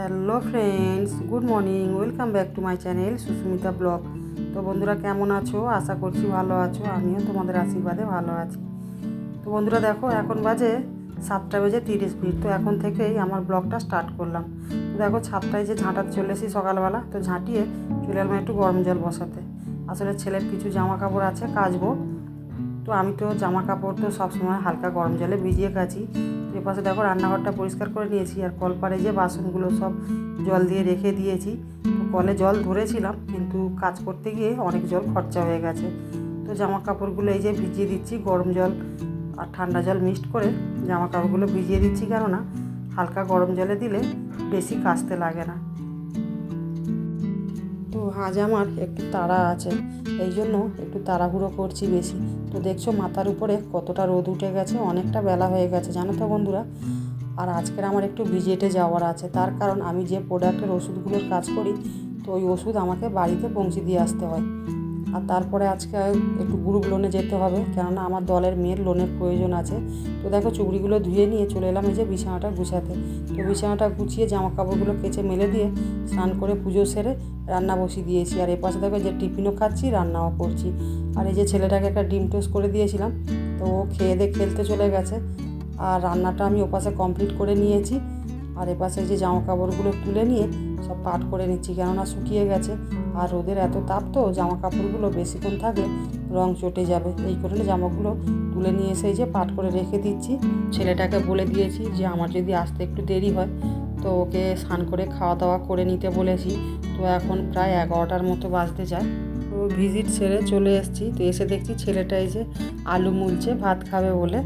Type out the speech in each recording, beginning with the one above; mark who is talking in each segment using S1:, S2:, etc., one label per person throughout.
S1: Hello friends, good morning, welcome back to my channel Sushmita blog. তো বন্ধুরা, কেমন আছো? আশা করছি ভালো আছো, আমিও তোমাদের আশীর্বাদে ভালো আছি। তো বন্ধুরা, দেখো, এখন বাজে সাতটা বেজে তিরিশ মিনিট, তো এখন থেকেই আমার ব্লগটা স্টার্ট করলাম। তো দেখো ছাদটায় যে ঝাঁটাতে চলে এসেছি সকালবেলা, তো ঝাঁটিয়ে চলে এলাম একটু গরম জল বসাতে। আসলে ছেলের কিছু জামা কাপড় আছে, কাচবো। তো আমি তো জামা কাপড় তো সবসময় হালকা গরম জলে ভিজিয়ে কাচি তো এপাশে দেখো রান্নাঘরটা পরিষ্কার করে নিয়েছি আর কলপারে যে বাসনগুলো সব জল দিয়ে রেখে দিয়েছি। তো কলে জল ধরেছিলাম কিন্তু কাজ করতে গিয়ে অনেক জল খরচা হয়ে গেছে। তো জামা কাপড়গুলো এই যে ভিজিয়ে দিচ্ছি গরম জল আর ঠান্ডা জল মিক্সড করে জামা কাপড়গুলো ভিজিয়ে দিচ্ছি কেননা হালকা গরম জলে দিলে বেশি কাচতে লাগে না। আজ আমার, একটু তাড়া আছে। এই জন্য একটু তাড়াহুড়ো করছি বেশি। তো দেখছ মাথার উপরে কতটা রোদ উঠে গেছে, অনেকটা বেলা হয়ে গেছে, জানো তো বন্ধুরা? আর আজকের আমার একটু ভিজিটে যাওয়ার আছে। তার কারণ আমি যে প্রোডাক্টের ওষুধগুলোর কাজ করি, তো ওই ওষুধ আমাকে বাড়িতে পৌঁছে দিয়ে আসতে হয়। আর তারপরে আজকে একটু গ্রুপ লোনে যেতে হবে, কেননা আমার দলের মেয়ের লোনের প্রয়োজন আছে। তো দেখো চুবড়িগুলো ধুয়ে নিয়ে চলে এলাম এই যে বিছানাটা গুছাতে। তো বিছানাটা গুছিয়ে জামা কাপড়গুলো কেচে মেলে দিয়ে স্নান করে পুজো সেরে রান্না বসিয়ে দিয়েছি। আর এপাশে দেখো যে টিফিনও খাচ্ছি, রান্নাও করছি। আর এই যে ছেলেটাকে একটা ডিম টোস্ট করে দিয়েছিলাম, তো ও খেয়ে দিয়ে খেলতে চলে গেছে। আর রান্নাটা আমি ওপাশে কমপ্লিট করে নিয়েছি। আর এপাশে যে জামা কাপড়গুলো তুলে নিয়ে সব পাট করে নিচ্ছি, কেননা শুকিয়ে গেছে। আর রোদের এত তাপ তো, জামা কাপড়গুলো বেশিক্ষণ থাকলে রং চটে যাবে। এই কারণে জামাগুলো তুলে নিয়ে এসে যে পাট করে রেখে দিচ্ছি। ছেলেটাকে বলে দিয়েছি যে, আমার যদি আসতে একটু দেরি হয়, তো ওকে স্নান করে খাওয়া দাওয়া করে নিতে বলেছি। তো এখন প্রায় এগারোটার মতো বাজতে যায়। তো ভিজিট সেরে চলে এসেছি। তো এসে দেখছি ছেলেটা এই যে আলু মুলছে, ভাত খাবে বলে।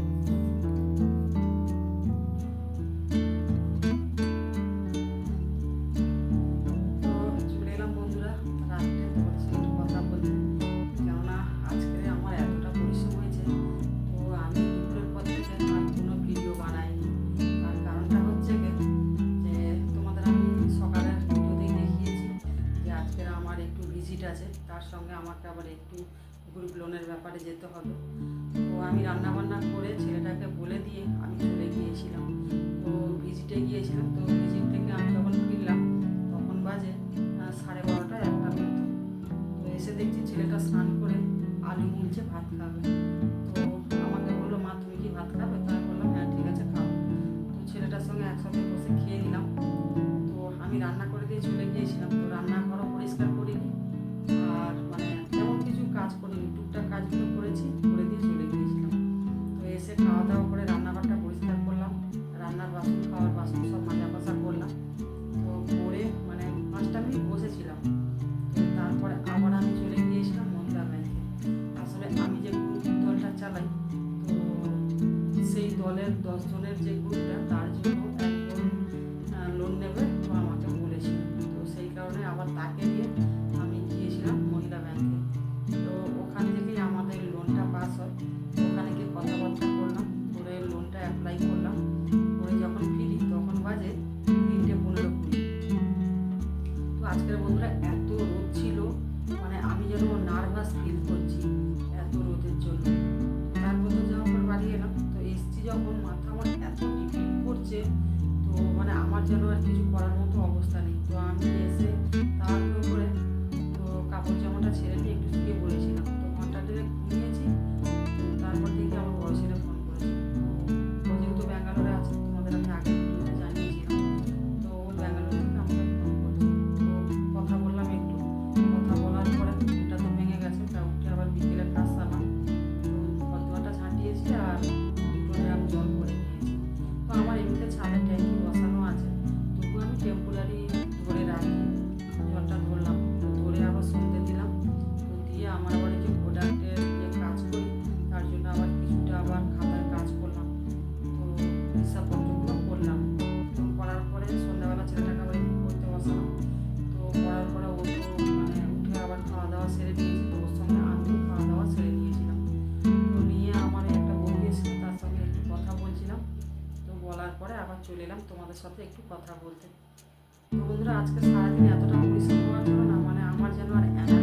S1: ভিজিট আছে, তার সঙ্গে আমাকে আবার একটু গ্রুপ লোনের ব্যাপারে যেতে হবে। তো আমি রান্নাবান্না করে ছেলেটাকে বলে দিয়ে আমি চলে গিয়েছিলাম। তো ভিজিটে গিয়েছিলাম, তো ভিজিট থেকে আমি যখন ফিরলাম, তখন বাজে সাড়ে বারোটা একটা মতো। তো এসে দেখছি ছেলেটা স্নান করে আলু মুলছে, ভাত খাবে। আসলে আমি যে গ্রুপ দলটা চালাই, তো সেই দলের দশ জনের যে গ্রুপটা তার জন্য তোমাদের সাথে একটু কথা বলতে। বন্ধুরা, আজকে সারাদিন এতটা পরিশ্রম হওয়ার জন্য না মানে আমার যেন আর এনার্জি